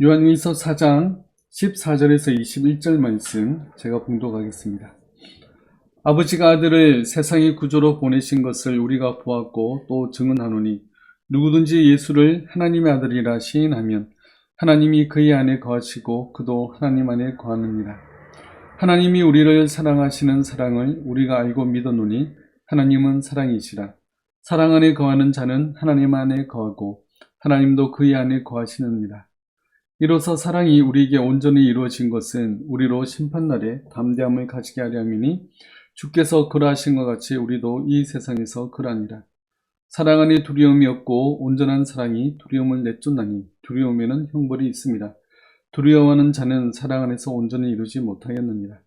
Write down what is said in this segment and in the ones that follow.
요한일서 4장 14절에서 21절 말씀 제가 봉독하겠습니다. 아버지가 아들을 세상의 구조로 보내신 것을 우리가 보았고 또 증언하노니 누구든지 예수를 하나님의 아들이라 시인하면 하나님이 그의 안에 거하시고 그도 하나님 안에 거하느니라. 하나님이 우리를 사랑하시는 사랑을 우리가 알고 믿었노니 하나님은 사랑이시라. 사랑 안에 거하는 자는 하나님 안에 거하고 하나님도 그의 안에 거하시느니라. 이로써 사랑이 우리에게 온전히 이루어진 것은 우리로 심판날에 담대함을 가지게 하려 함이니 주께서 그러하신 것 같이 우리도 이 세상에서 그러하니라. 사랑 안에 두려움이 없고 온전한 사랑이 두려움을 내쫓나니 두려움에는 형벌이 있습니다. 두려워하는 자는 사랑 안에서 온전히 이루지 못하겠느니라.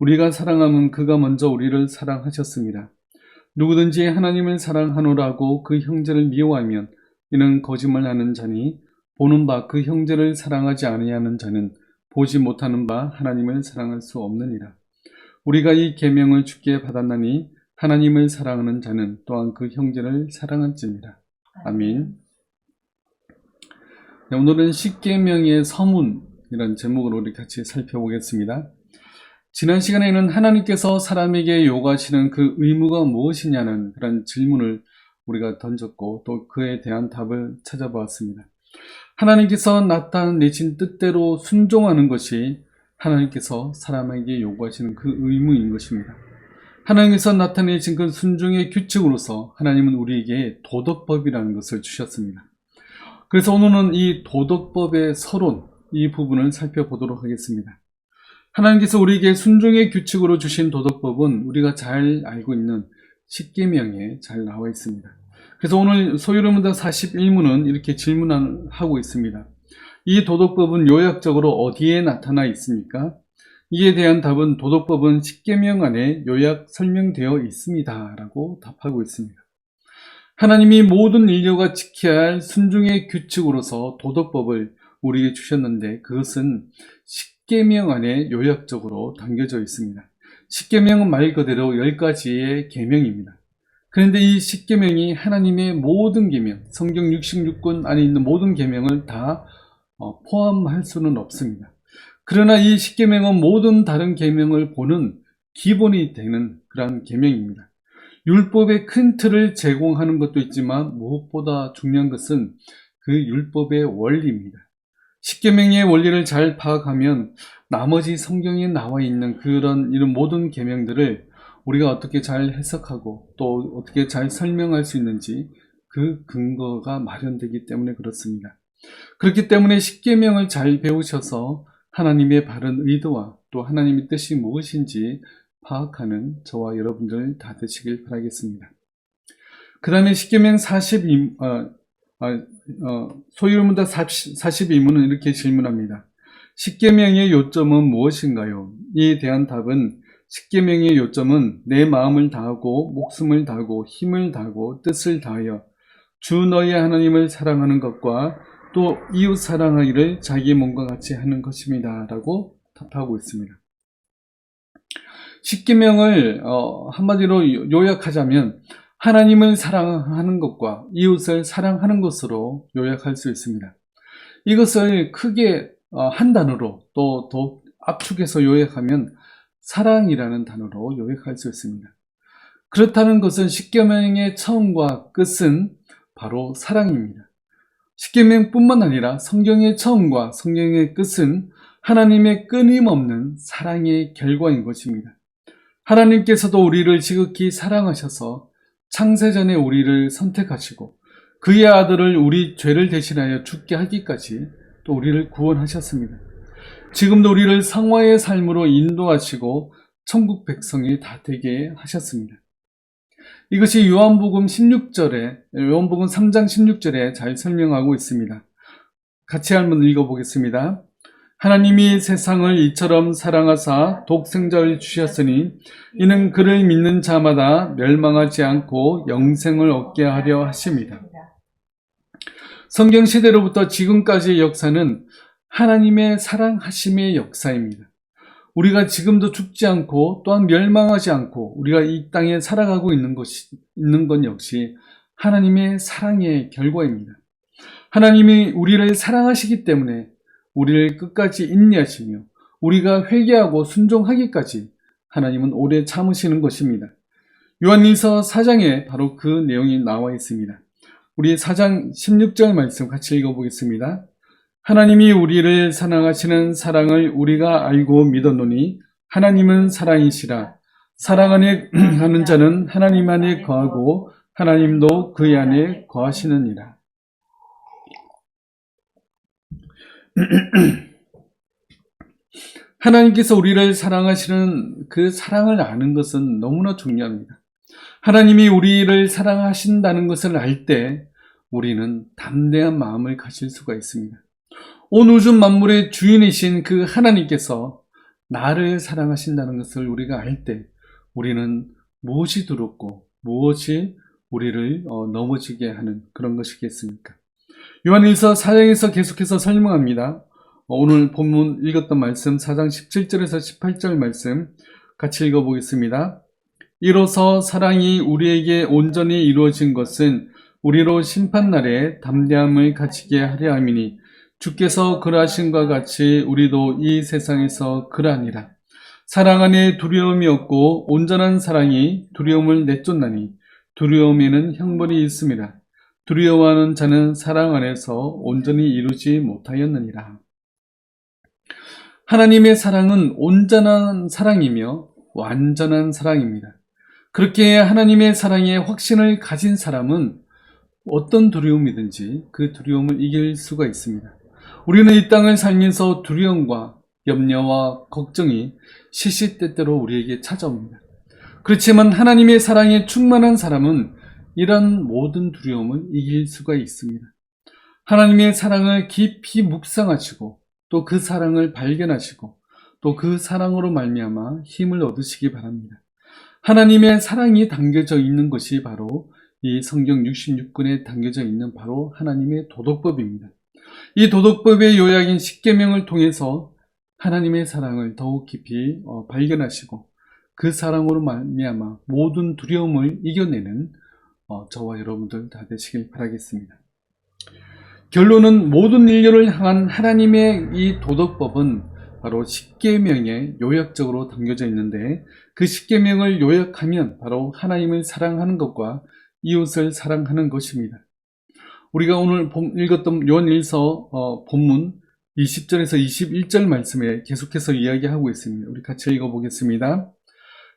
우리가 사랑함은 그가 먼저 우리를 사랑하셨습니다. 누구든지 하나님을 사랑하노라고 그 형제를 미워하면 이는 거짓말하는 자니 보는 바 그 형제를 사랑하지 아니하는 자는 보지 못하는 바 하나님을 사랑할 수 없느니라. 우리가 이 계명을 주께 받았나니 하나님을 사랑하는 자는 또한 그 형제를 사랑할지니라. 아멘. 네, 오늘은 십계명의 서문이라는 제목으로 우리 같이 살펴보겠습니다. 지난 시간에는 하나님께서 사람에게 요구하시는 그 의무가 무엇이냐는 그런 질문을 우리가 던졌고 또 그에 대한 답을 찾아보았습니다. 하나님께서 나타내신 뜻대로 순종하는 것이 하나님께서 사람에게 요구하시는 그 의무인 것입니다. 하나님께서 나타내신 그 순종의 규칙으로서 하나님은 우리에게 도덕법이라는 것을 주셨습니다. 그래서 오늘은 이 도덕법의 서론, 이 부분을 살펴보도록 하겠습니다. 하나님께서 우리에게 순종의 규칙으로 주신 도덕법은 우리가 잘 알고 있는 십계명에 잘 나와 있습니다. 그래서 오늘 소유르문답 41문은 이렇게 질문하고 있습니다. 이 도덕법은 요약적으로 어디에 나타나 있습니까? 이에 대한 답은 도덕법은 십계명 안에 요약 설명되어 있습니다. 라고 답하고 있습니다. 하나님이 모든 인류가 지켜야 할 순종의 규칙으로서 도덕법을 우리에게 주셨는데 그것은 십계명 안에 요약적으로 담겨져 있습니다. 십계명은 말 그대로 열 가지의 계명입니다. 그런데 이 십계명이 하나님의 모든 계명, 성경 66권 안에 있는 모든 계명을 다 어, 포함할 수는 없습니다. 그러나 이 십계명은 모든 다른 계명을 보는 기본이 되는 그러한 계명입니다. 율법의 큰 틀을 제공하는 것도 있지만 무엇보다 중요한 것은 그 율법의 원리입니다. 십계명의 원리를 잘 파악하면 나머지 성경에 나와 있는 그런 이런 모든 계명들을 우리가 어떻게 잘 해석하고 또 어떻게 잘 설명할 수 있는지 그 근거가 마련되기 때문에 그렇습니다. 그렇기 때문에 십계명을 잘 배우셔서 하나님의 바른 의도와 또 하나님의 뜻이 무엇인지 파악하는 저와 여러분들 다 되시길 바라겠습니다. 그 다음에 십계명 42, 어, 어, 어, 소유문답 42문은 이렇게 질문합니다. 십계명의 요점은 무엇인가요? 이에 대한 답은 십계명의 요점은 내 마음을 다하고 목숨을 다하고 힘을 다하고 뜻을 다하여 주 너의 하나님을 사랑하는 것과 또 이웃 사랑하기를 자기 몸과 같이 하는 것입니다. 라고 답하고 있습니다. 십계명을 어, 한마디로 요약하자면 하나님을 사랑하는 것과 이웃을 사랑하는 것으로 요약할 수 있습니다. 이것을 크게 어, 한 단어로 또더 압축해서 요약하면 사랑이라는 단어로 요약할 수 있습니다. 그렇다는 것은 십계명의 처음과 끝은 바로 사랑입니다. 십계명뿐만 아니라 성경의 처음과 성경의 끝은 하나님의 끊임없는 사랑의 결과인 것입니다. 하나님께서도 우리를 지극히 사랑하셔서 창세전에 우리를 선택하시고 그의 아들을 우리 죄를 대신하여 죽게 하기까지 또 우리를 구원하셨습니다. 지금도 우리를 상화의 삶으로 인도하시고 천국 백성이 다 되게 하셨습니다. 이것이 요한복음 16절에 요한복음 3장 16절에 잘 설명하고 있습니다. 같이 한번 읽어보겠습니다. 하나님이 세상을 이처럼 사랑하사 독생자를 주셨으니 이는 그를 믿는 자마다 멸망하지 않고 영생을 얻게 하려 하십니다. 성경 시대로부터 지금까지의 역사는 하나님의 사랑하심의 역사입니다. 우리가 지금도 죽지 않고 또한 멸망하지 않고 우리가 이 땅에 살아가고 있는 것이 있는 건 역시 하나님의 사랑의 결과입니다. 하나님이 우리를 사랑하시기 때문에 우리를 끝까지 인내하시며 우리가 회개하고 순종하기까지 하나님은 오래 참으시는 것입니다. 요한일서 4장에 바로 그 내용이 나와 있습니다. 우리 4장 16절 말씀 같이 읽어보겠습니다. 하나님이 우리를 사랑하시는 사랑을 우리가 알고 믿었노니 하나님은 사랑이시라. 사랑 안에 하는 자는 하나님 안에 거하고 하나님도 그의 안에 거하시느니라. 하나님께서 우리를 사랑하시는 그 사랑을 아는 것은 너무나 중요합니다. 하나님이 우리를 사랑하신다는 것을 알 때 우리는 담대한 마음을 가질 수가 있습니다. 온 우주 만물의 주인이신 그 하나님께서 나를 사랑하신다는 것을 우리가 알 때 우리는 무엇이 두렵고 무엇이 우리를 어, 넘어지게 하는 그런 것이겠습니까? 요한일서 4장에서 계속해서 설명합니다. 어, 오늘 본문 읽었던 말씀 4장 17절에서 18절 말씀 같이 읽어보겠습니다. 이로써 사랑이 우리에게 온전히 이루어진 것은 우리로 심판날에 담대함을 가지게 하려 함이니 주께서 그러하신과 같이 우리도 이 세상에서 그러하니라. 사랑 안에 두려움이 없고 온전한 사랑이 두려움을 내쫓나니 두려움에는 형벌이 있습니다. 두려워하는 자는 사랑 안에서 온전히 이루지 못하였느니라. 하나님의 사랑은 온전한 사랑이며 완전한 사랑입니다. 그렇게 하나님의 사랑에 확신을 가진 사람은 어떤 두려움이든지 그 두려움을 이길 수가 있습니다. 우리는 이 땅을 살면서 두려움과 염려와 걱정이 시시때때로 우리에게 찾아옵니다. 그렇지만 하나님의 사랑에 충만한 사람은 이런 모든 두려움을 이길 수가 있습니다. 하나님의 사랑을 깊이 묵상하시고 또 그 사랑을 발견하시고 또 그 사랑으로 말미암아 힘을 얻으시기 바랍니다. 하나님의 사랑이 담겨져 있는 것이 바로 이 성경 66권에 담겨져 있는 바로 하나님의 도덕법입니다. 이 도덕법의 요약인 십계명을 통해서 하나님의 사랑을 더욱 깊이 어, 발견하시고 그 사랑으로 말미암아 모든 두려움을 이겨내는 어, 저와 여러분들 다 되시길 바라겠습니다. 결론은 모든 인류를 향한 하나님의 이 도덕법은 바로 십계명에 요약적으로 담겨져 있는데 그 십계명을 요약하면 바로 하나님을 사랑하는 것과 이웃을 사랑하는 것입니다. 우리가 오늘 읽었던 요한일서 어, 본문 20절에서 21절 말씀에 계속해서 이야기하고 있습니다. 우리 같이 읽어보겠습니다.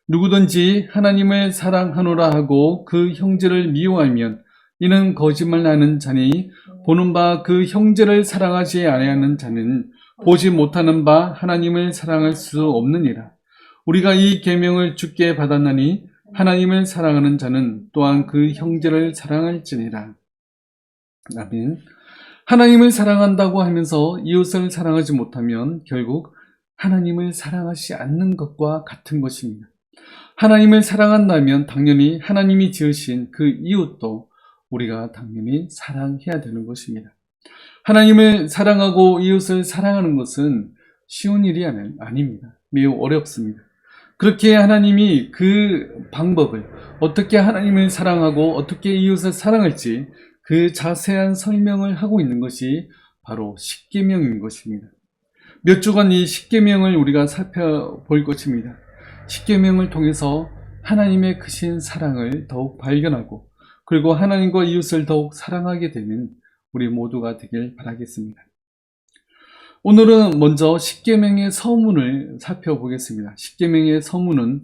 누구든지 하나님을 사랑하노라 하고 그 형제를 미워하면 이는 거짓말하는 자니 보는 바 그 형제를 사랑하지 아니하는 자는 보지 못하는 바 하나님을 사랑할 수 없느니라. 우리가 이 계명을 주께 받았나니 하나님을 사랑하는 자는 또한 그 형제를 사랑할지니라. 아멘. 하나님을 사랑한다고 하면서 이웃을 사랑하지 못하면 결국 하나님을 사랑하지 않는 것과 같은 것입니다. 하나님을 사랑한다면 당연히 하나님이 지으신 그 이웃도 우리가 당연히 사랑해야 되는 것입니다. 하나님을 사랑하고 이웃을 사랑하는 것은 쉬운 일이 아닙니다. 매우 어렵습니다. 그렇게 하나님이 그 방법을 어떻게 하나님을 사랑하고 어떻게 이웃을 사랑할지 그 자세한 설명을 하고 있는 것이 바로 십계명인 것입니다. 몇 주간 이 십계명을 우리가 살펴볼 것입니다. 십계명을 통해서 하나님의 크신 사랑을 더욱 발견하고 그리고 하나님과 이웃을 더욱 사랑하게 되는 우리 모두가 되길 바라겠습니다. 오늘은 먼저 십계명의 서문을 살펴보겠습니다. 십계명의 서문은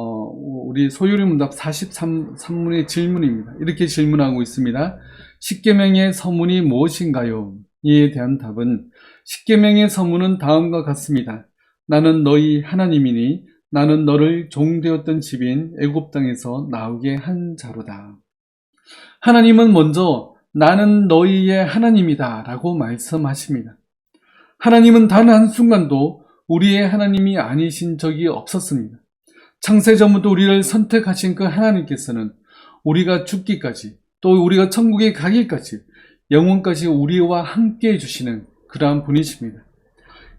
어, 우리 소유리 문답 43문의 질문입니다. 이렇게 질문하고 있습니다. 십계명의 서문이 무엇인가요? 이에 대한 답은 십계명의 서문은 다음과 같습니다. 나는 너희 하나님이니 나는 너를 종되었던 집인 애굽 땅에서 나오게 한 자로다. 하나님은 먼저 나는 너희의 하나님이다 라고 말씀하십니다. 하나님은 단 한순간도 우리의 하나님이 아니신 적이 없었습니다. 창세전부터 우리를 선택하신 그 하나님께서는 우리가 죽기까지 또 우리가 천국에 가기까지 영원까지 우리와 함께 해주시는 그러한 분이십니다.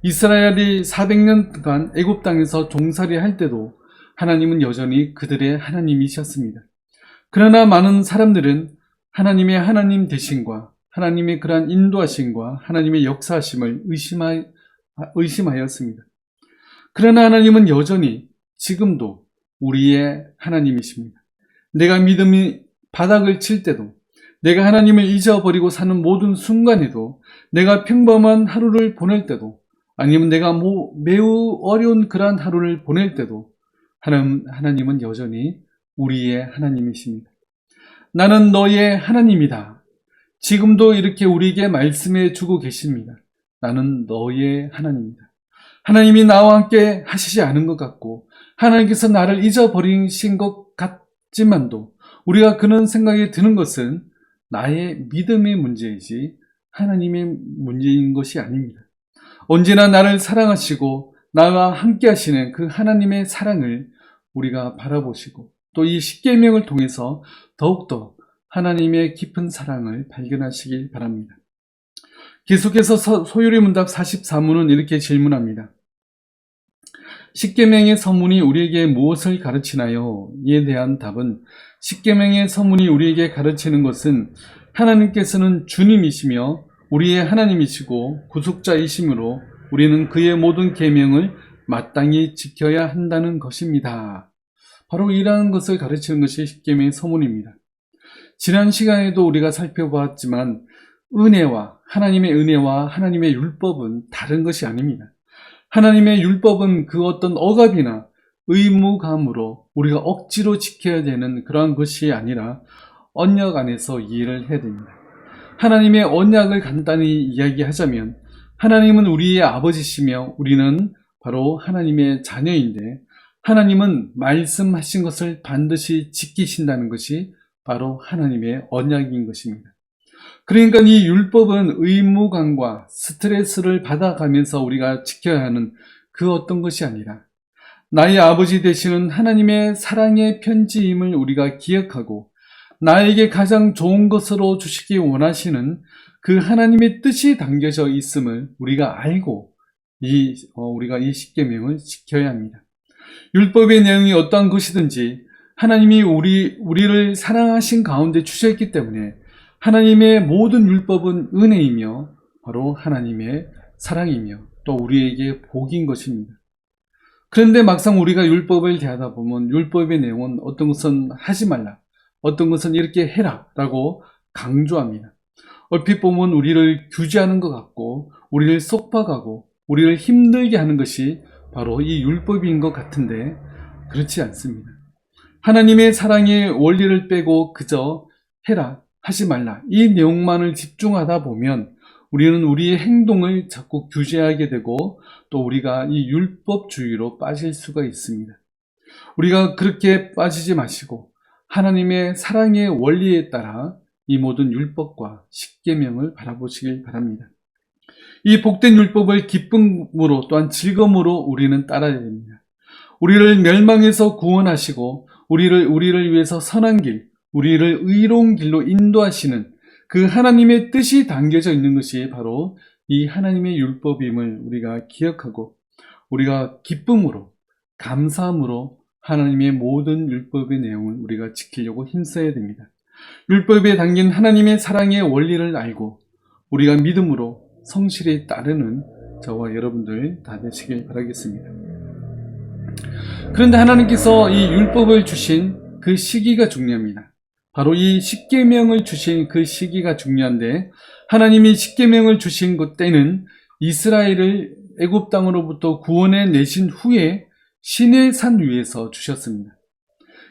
이스라엘이 400년간 애굽 땅에서 종살이 할 때도 하나님은 여전히 그들의 하나님이셨습니다. 그러나 많은 사람들은 하나님의 하나님 대신과 하나님의 그러한 인도하심과 하나님의 역사하심을 의심하, 의심하였습니다. 그러나 하나님은 여전히 지금도 우리의 하나님이십니다. 내가 믿음이 바닥을 칠 때도 내가 하나님을 잊어버리고 사는 모든 순간에도 내가 평범한 하루를 보낼 때도 아니면 내가 뭐 매우 어려운 그러한 하루를 보낼 때도 하나님, 하나님은 여전히 우리의 하나님이십니다. 나는 너의 하나님이다. 지금도 이렇게 우리에게 말씀해 주고 계십니다. 나는 너의 하나님이다. 하나님이 나와 함께 하시지 않은 것 같고 하나님께서 나를 잊어버리신 것 같지만도 우리가 그런 생각이 드는 것은 나의 믿음의 문제이지 하나님의 문제인 것이 아닙니다. 언제나 나를 사랑하시고 나와 함께 하시는 그 하나님의 사랑을 우리가 바라보시고 또 이 십계명을 통해서 더욱더 하나님의 깊은 사랑을 발견하시길 바랍니다. 계속해서 서- 소요리 문답 44문은 이렇게 질문합니다. 십계명의 서문이 우리에게 무엇을 가르치나요? 이에 대한 답은 십계명의 서문이 우리에게 가르치는 것은 하나님께서는 주님이시며 우리의 하나님이시고 구속자이시므로 우리는 그의 모든 계명을 마땅히 지켜야 한다는 것입니다. 바로 이러한 것을 가르치는 것이 십계명의 서문입니다. 지난 시간에도 우리가 살펴보았지만 은혜와 하나님의 은혜와 하나님의 율법은 다른 것이 아닙니다. 하나님의 율법은 그 어떤 억압이나 의무감으로 우리가 억지로 지켜야 되는 그러한 것이 아니라 언약 안에서 이해를 해야 됩니다. 하나님의 언약을 간단히 이야기하자면 하나님은 우리의 아버지시며 우리는 바로 하나님의 자녀인데 하나님은 말씀하신 것을 반드시 지키신다는 것이 바로 하나님의 언약인 것입니다. 그러니까 이 율법은 의무감과 스트레스를 받아가면서 우리가 지켜야 하는 그 어떤 것이 아니라 나의 아버지 되시는 하나님의 사랑의 편지임을 우리가 기억하고 나에게 가장 좋은 것으로 주시기 원하시는 그 하나님의 뜻이 담겨져 있음을 우리가 알고 이 어, 우리가 이 십계명을 지켜야 합니다. 율법의 내용이 어떠한 것이든지 하나님이 우리 우리를 사랑하신 가운데 주셨기 때문에 하나님의 모든 율법은 은혜이며 바로 하나님의 사랑이며 또 우리에게 복인 것입니다. 그런데 막상 우리가 율법을 대하다 보면 율법의 내용은 어떤 것은 하지 말라, 어떤 것은 이렇게 해라 라고 강조합니다. 얼핏 보면 우리를 규제하는 것 같고 우리를 속박하고 우리를 힘들게 하는 것이 바로 이 율법인 것 같은데 그렇지 않습니다. 하나님의 사랑의 원리를 빼고 그저 해라, 하지 말라. 이 내용만을 집중하다 보면 우리는 우리의 행동을 자꾸 규제하게 되고 또 우리가 이 율법주의로 빠질 수가 있습니다. 우리가 그렇게 빠지지 마시고 하나님의 사랑의 원리에 따라 이 모든 율법과 십계명을 바라보시길 바랍니다. 이 복된 율법을 기쁨으로 또한 즐거움으로 우리는 따라야 됩니다. 우리를 멸망에서 구원하시고 우리를 우리를 위해서 선한 길, 우리를 의로운 길로 인도하시는 그 하나님의 뜻이 담겨져 있는 것이 바로 이 하나님의 율법임을 우리가 기억하고 우리가 기쁨으로 감사함으로 하나님의 모든 율법의 내용을 우리가 지키려고 힘써야 됩니다. 율법에 담긴 하나님의 사랑의 원리를 알고 우리가 믿음으로 성실히 따르는 저와 여러분들 다 되시길 바라겠습니다. 그런데 하나님께서 이 율법을 주신 그 시기가 중요합니다. 바로 이 십계명을 주신 그 시기가 중요한데 하나님이 십계명을 주신 그 때는 이스라엘을 애굽 땅으로부터 구원해 내신 후에 신의 산 위에서 주셨습니다.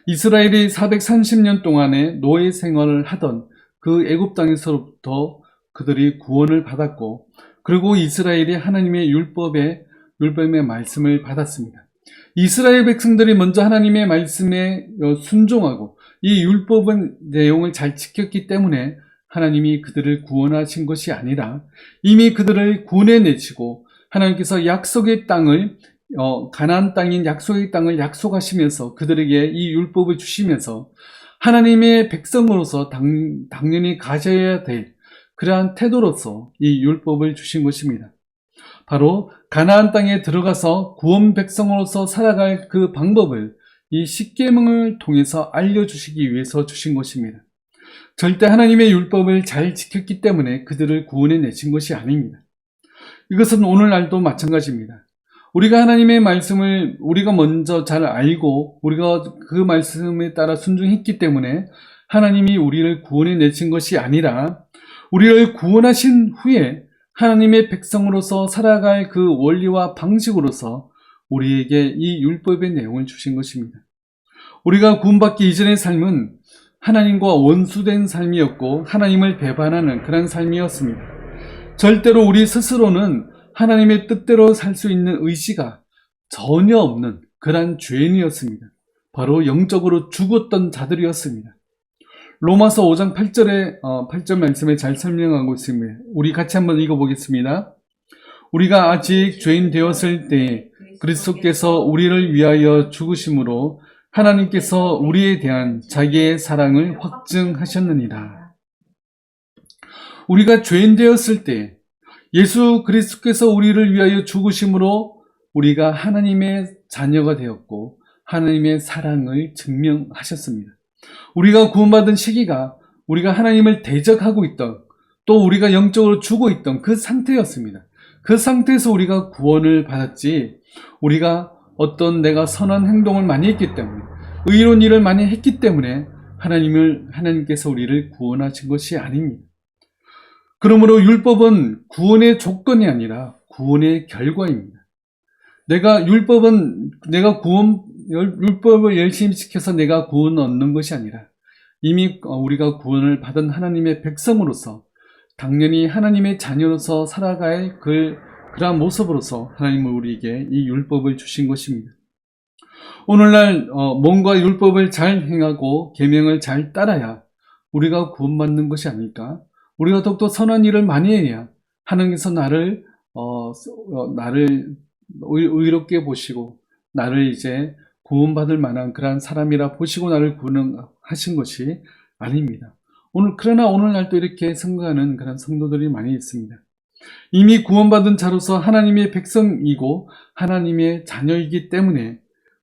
이스라엘이 430년 동안의 노예 생활을 하던 그 애굽 땅에서부터 그들이 구원을 받았고 그리고 이스라엘이 하나님의 율법의 율법의 말씀을 받았습니다. 이스라엘 백성들이 먼저 하나님의 말씀에 순종하고 이 율법은 내용을 잘 지켰기 때문에 하나님이 그들을 구원하신 것이 아니라 이미 그들을 구원해 내시고 하나님께서 약속의 땅을 어, 가나안 땅인 약속의 땅을 약속하시면서 그들에게 이 율법을 주시면서 하나님의 백성으로서 당, 당연히 가져야 될 그러한 태도로서 이 율법을 주신 것입니다. 바로 가나안 땅에 들어가서 구원 백성으로서 살아갈 그 방법을 이 십계명을 통해서 알려주시기 위해서 주신 것입니다. 절대 하나님의 율법을 잘 지켰기 때문에 그들을 구원해 내신 것이 아닙니다. 이것은 오늘날도 마찬가지입니다. 우리가 하나님의 말씀을 우리가 먼저 잘 알고 우리가 그 말씀에 따라 순종했기 때문에 하나님이 우리를 구원해 내신 것이 아니라 우리를 구원하신 후에 하나님의 백성으로서 살아갈 그 원리와 방식으로서 우리에게 이 율법의 내용을 주신 것입니다. 우리가 구원받기 이전의 삶은 하나님과 원수된 삶이었고 하나님을 배반하는 그런 삶이었습니다. 절대로 우리 스스로는 하나님의 뜻대로 살 수 있는 의지가 전혀 없는 그러한 죄인이었습니다. 바로 영적으로 죽었던 자들이었습니다. 로마서 5장 8절에 8절 말씀에 잘 설명하고 있습니다. 우리 같이 한번 읽어보겠습니다. 우리가 아직 죄인 되었을 때 그리스도께서 우리를 위하여 죽으심으로 하나님께서 우리에 대한 자기의 사랑을 확증하셨느니라. 우리가 죄인 되었을 때 예수 그리스도께서 우리를 위하여 죽으심으로 우리가 하나님의 자녀가 되었고 하나님의 사랑을 증명하셨습니다. 우리가 구원받은 시기가 우리가 하나님을 대적하고 있던 또 우리가 영적으로 죽어 있던 그 상태였습니다. 그 상태에서 우리가 구원을 받았지 우리가 어떤 내가 선한 행동을 많이 했기 때문에 의로운 일을 많이 했기 때문에 하나님을 하나님께서 우리를 구원하신 것이 아닙니다. 그러므로 율법은 구원의 조건이 아니라 구원의 결과입니다. 내가 율법은 내가 구원 율법을 열심히 지켜서 내가 구원 얻는 것이 아니라 이미 우리가 구원을 받은 하나님의 백성으로서 당연히 하나님의 자녀로서 살아갈 그 그러한 모습으로서 하나님은 우리에게 이 율법을 주신 것입니다. 오늘날 어, 뭔가 율법을 잘 행하고 계명을 잘 따라야 우리가 구원받는 것이 아닐까? 우리가 더욱더 선한 일을 많이 해야 하나님께서 나를 어, 어, 나를 의롭게 보시고 나를 이제 구원받을 만한 그러한 사람이라 보시고 나를 구원하신 것이 아닙니다. 오늘 그러나 오늘날 또 이렇게 생각하는 그런 성도들이 많이 있습니다. 이미 구원받은 자로서 하나님의 백성이고 하나님의 자녀이기 때문에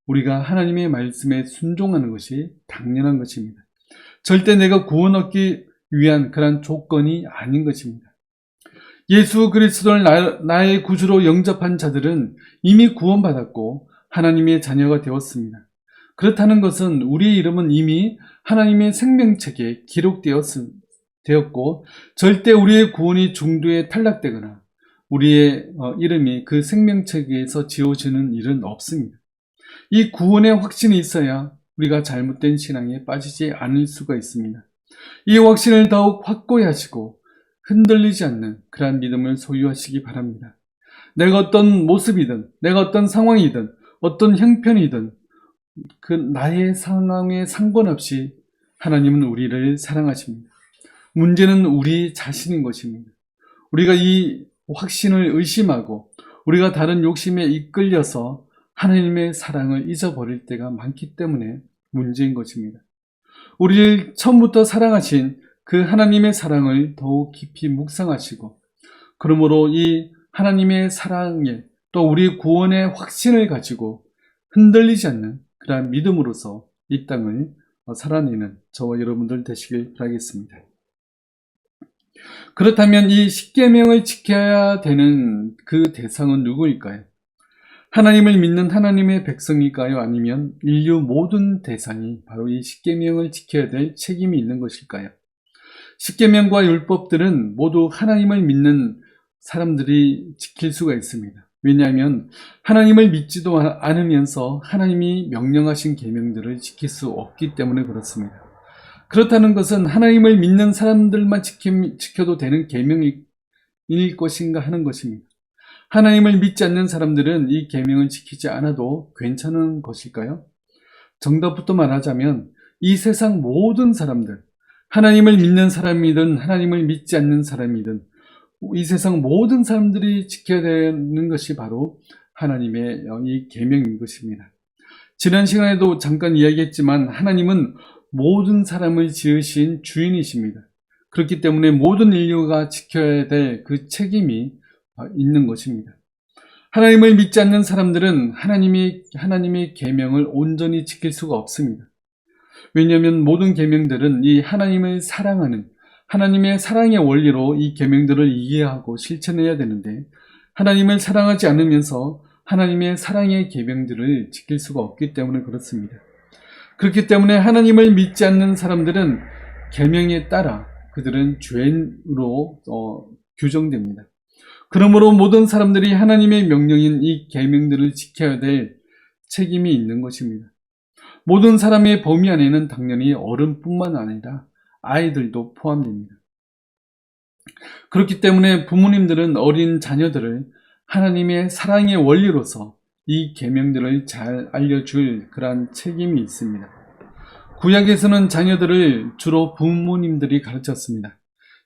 우리가 하나님의 말씀에 순종하는 것이 당연한 것입니다. 절대 내가 구원 얻기 위한 그런 조건이 아닌 것입니다. 예수 그리스도를 나, 의 구주로 영접한 자들은 이미 구원받았고 하나님의 자녀가 되었습니다. 그렇다는 것은 우리의 이름은 이미 하나님의 생명책에 기록되었 고 절대 우리의 구원이 중도에 탈락되거나 우리의 어, 이름이 그 생명책에서 지워지는 일은 없습니다. 이 구원의 확신이 있어야 우리가 잘못된 신앙에 빠지지 않을 수가 있습니다. 이 확신을 더욱 확고히 하시고 흔들리지 않는 그러한 믿음을 소유하시기 바랍니다. 내가 어떤 모습이든, 내가 어떤 상황이든, 어떤 형편이든, 그 나의 상황에 상관없이 하나님은 우리를 사랑하십니다. 문제는 우리 자신인 것입니다. 우리가 이 확신을 의심하고 우리가 다른 욕심에 이끌려서 하나님의 사랑을 잊어버릴 때가 많기 때문에 문제인 것입니다. 우리를 처음부터 사랑하신 그 하나님의 사랑을 더욱 깊이 묵상하시고 그러므로 이 하나님의 사랑에 또 우리 구원의 확신을 가지고 흔들리지 않는 그러한 믿음으로서 이 땅을 살아내는 저와 여러분들 되시길 바라겠습니다. 그렇다면 이 십계명을 지켜야 되는 그 대상은 누구일까요? 하나님을 믿는 하나님의 백성일까요? 아니면 인류 모든 대상이 바로 이 십계명을 지켜야 될 책임이 있는 것일까요? 십계명과 율법들은 모두 하나님을 믿는 사람들이 지킬 수가 있습니다. 왜냐하면 하나님을 믿지도 않으면서 하나님이 명령하신 계명들을 지킬 수 없기 때문에 그렇습니다. 그렇다는 것은 하나님을 믿는 사람들만 지켜도 되는 계명일 것인가 하는 것입니다. 하나님을 믿지 않는 사람들은 이 계명을 지키지 않아도 괜찮은 것일까요? 정답부터 말하자면 이 세상 모든 사람들, 하나님을 믿는 사람이든 하나님을 믿지 않는 사람이든 이 세상 모든 사람들이 지켜야 되는 것이 바로 하나님의 이 계명인 것입니다. 지난 시간에도 잠깐 이야기했지만 하나님은 모든 사람을 지으신 주인이십니다. 그렇기 때문에 모든 인류가 지켜야 될 그 책임이 있는 것입니다. 하나님을 믿지 않는 사람들은 하나님의 하나님의 계명을 온전히 지킬 수가 없습니다. 왜냐하면 모든 계명들은 이 하나님을 사랑하는 하나님의 사랑의 원리로 이 계명들을 이해하고 실천해야 되는데 하나님을 사랑하지 않으면서 하나님의 사랑의 계명들을 지킬 수가 없기 때문에 그렇습니다. 그렇기 때문에 하나님을 믿지 않는 사람들은 계명에 따라 그들은 죄인으로 어, 규정됩니다. 그러므로 모든 사람들이 하나님의 명령인 이 계명들을 지켜야 될 책임이 있는 것입니다. 모든 사람의 범위 안에는 당연히 어른뿐만 아니라 아이들도 포함됩니다. 그렇기 때문에 부모님들은 어린 자녀들을 하나님의 사랑의 원리로서 이 계명들을 잘 알려줄 그러한 책임이 있습니다. 구약에서는 자녀들을 주로 부모님들이 가르쳤습니다.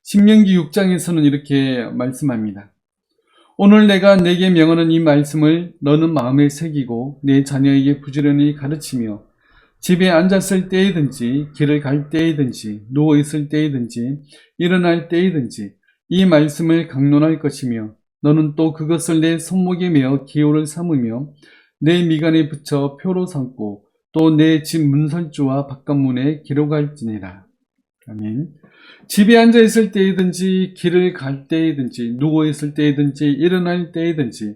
신명기 6장에서는 이렇게 말씀합니다. 오늘 내가 내게 명하는 이 말씀을 너는 마음에 새기고 내 자녀에게 부지런히 가르치며 집에 앉았을 때이든지 길을 갈 때이든지 누워 있을 때이든지 일어날 때이든지 이 말씀을 강론할 것이며 너는 또 그것을 내 손목에 메어 기호를 삼으며 내 미간에 붙여 표로 삼고 또 내 집 문설주와 바깥문에 기록할지니라. 아멘. 집에 앉아 있을 때이든지 길을 갈 때이든지 누워 있을 때이든지 일어날 때이든지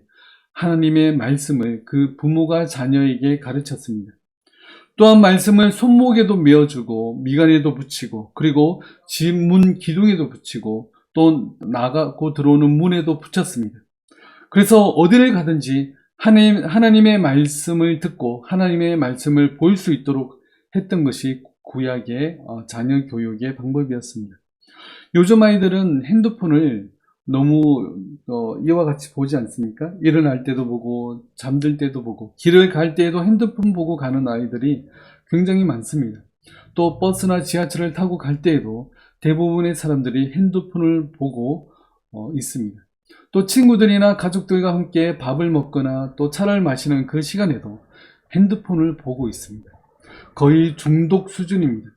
하나님의 말씀을 그 부모가 자녀에게 가르쳤습니다. 또한 말씀을 손목에도 메어주고 미간에도 붙이고 그리고 집문 기둥에도 붙이고 또 나가고 들어오는 문에도 붙였습니다. 그래서 어디를 가든지 하나님, 하나님의 말씀을 듣고 하나님의 말씀을 볼 수 있도록 했던 것이 구약의 어, 자녀 교육의 방법이었습니다. 요즘 아이들은 핸드폰을 너무 어, 이와 같이 보지 않습니까? 일어날 때도 보고 잠들 때도 보고 길을 갈 때에도 핸드폰 보고 가는 아이들이 굉장히 많습니다. 또 버스나 지하철을 타고 갈 때에도 대부분의 사람들이 핸드폰을 보고 어, 있습니다. 또 친구들이나 가족들과 함께 밥을 먹거나 또 차를 마시는 그 시간에도 핸드폰을 보고 있습니다. 거의 중독 수준입니다.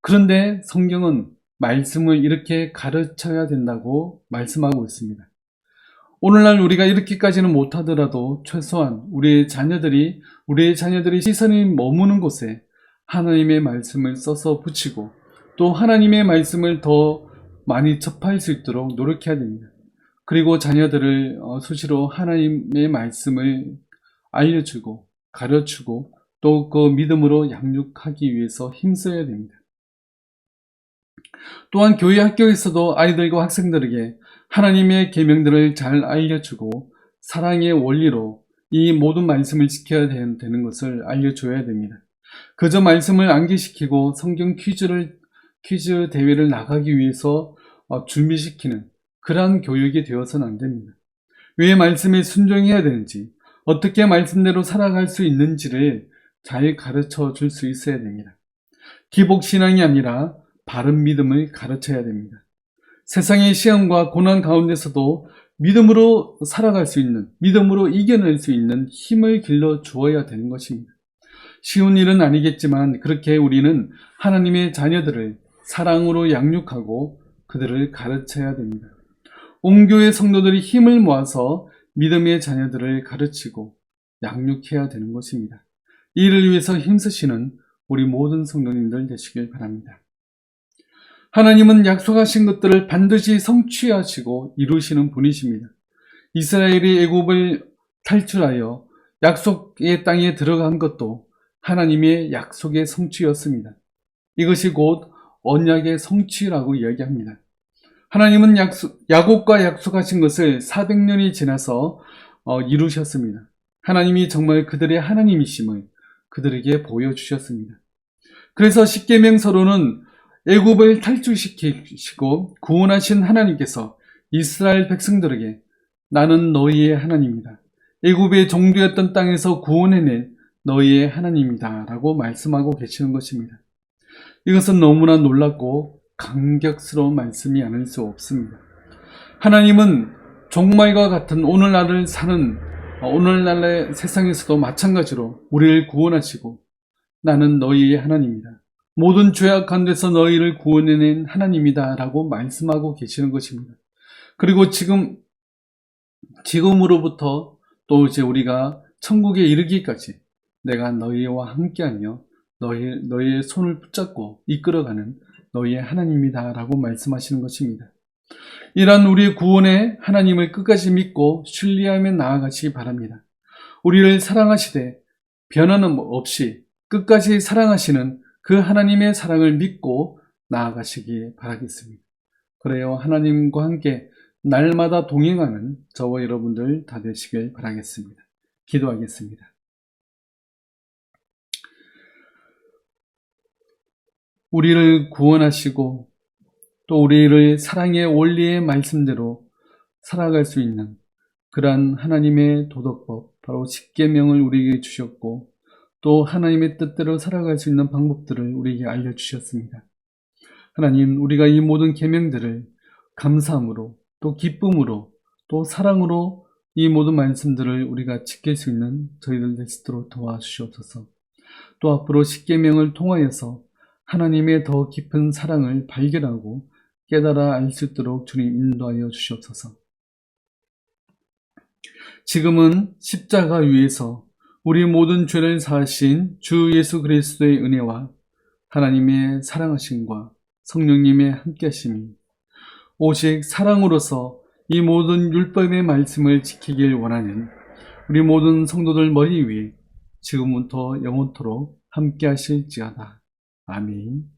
그런데 성경은 말씀을 이렇게 가르쳐야 된다고 말씀하고 있습니다. 오늘날 우리가 이렇게까지는 못하더라도 최소한 우리의 자녀들이 우리의 자녀들이 시선이 머무는 곳에 하나님의 말씀을 써서 붙이고 또 하나님의 말씀을 더 많이 접할 수 있도록 노력해야 됩니다. 그리고 자녀들을 어, 수시로 하나님의 말씀을 알려주고 가르치고 또 그 믿음으로 양육하기 위해서 힘써야 됩니다. 또한 교회 학교에서도 아이들과 학생들에게 하나님의 계명들을 잘 알려주고 사랑의 원리로 이 모든 말씀을 지켜야 되는 것을 알려줘야 됩니다. 그저 말씀을 암기시키고 성경 퀴즈를 퀴즈 대회를 나가기 위해서 어, 준비시키는 그러한 교육이 되어서는 안 됩니다. 왜 말씀에 순종해야 되는지, 어떻게 말씀대로 살아갈 수 있는지를 잘 가르쳐 줄 수 있어야 됩니다. 기복신앙이 아니라 바른 믿음을 가르쳐야 됩니다. 세상의 시험과 고난 가운데서도 믿음으로 살아갈 수 있는, 믿음으로 이겨낼 수 있는 힘을 길러 주어야 되는 것입니다. 쉬운 일은 아니겠지만 그렇게 우리는 하나님의 자녀들을 사랑으로 양육하고 그들을 가르쳐야 됩니다. 옹교의 성도들이 힘을 모아서 믿음의 자녀들을 가르치고 양육해야 되는 것입니다. 이를 위해서 힘쓰시는 우리 모든 성도님들 되시길 바랍니다. 하나님은 약속하신 것들을 반드시 성취하시고 이루시는 분이십니다. 이스라엘이 애굽을 탈출하여 약속의 땅에 들어간 것도 하나님의 약속의 성취였습니다. 이것이 곧 언약의 성취라고 이야기합니다. 하나님은 약속, 야곱과 약속하신 것을 400년이 지나서 어, 이루셨습니다. 하나님이 정말 그들의 하나님이심을 그들에게 보여주셨습니다. 그래서 십계명서로는 애굽을 탈출시키시고 구원하신 하나님께서 이스라엘 백성들에게 나는 너희의 하나님이다. 애굽의 종주였던 땅에서 구원해낸 너희의 하나님이다. 라고 말씀하고 계시는 것입니다. 이것은 너무나 놀랍고 감격스러운 말씀이 아닐 수 없습니다. 하나님은 종말과 같은 오늘날을 사는 오늘날의 세상에서도 마찬가지로 우리를 구원하시고 나는 너희의 하나님이다. 모든 죄악 가운데서 너희를 구원해낸 하나님이다. 라고 말씀하고 계시는 것입니다. 그리고 지금, 지금으로부터 또 이제 우리가 천국에 이르기까지 내가 너희와 함께하며 너희, 너희의 손을 붙잡고 이끌어가는 너희의 하나님이다 라고 말씀하시는 것입니다. 이러한 우리의 구원에 하나님을 끝까지 믿고 신뢰하며 나아가시기 바랍니다. 우리를 사랑하시되 변화는 없이 끝까지 사랑하시는 그 하나님의 사랑을 믿고 나아가시기 바라겠습니다. 그래요. 하나님과 함께 날마다 동행하는 저와 여러분들 다 되시길 바라겠습니다. 기도하겠습니다. 우리를 구원하시고 또 우리를 사랑의 원리의 말씀대로 살아갈 수 있는 그러한 하나님의 도덕법, 바로 십계명을 우리에게 주셨고 또 하나님의 뜻대로 살아갈 수 있는 방법들을 우리에게 알려주셨습니다. 하나님, 우리가 이 모든 계명들을 감사함으로 또 기쁨으로 또 사랑으로 이 모든 말씀들을 우리가 지킬 수 있는 저희들 있도록 도와주시옵소서. 또 앞으로 십계명을 통하여서 하나님의 더 깊은 사랑을 발견하고 깨달아 알 수 있도록 주님 인도하여 주시옵소서. 지금은 십자가 위에서 우리 모든 죄를 사하신 주 예수 그리스도의 은혜와 하나님의 사랑하심과 성령님의 함께하심이 오직 사랑으로서 이 모든 율법의 말씀을 지키길 원하는 우리 모든 성도들 머리 위에 지금부터 영원토록 함께하실지어다. 아멘.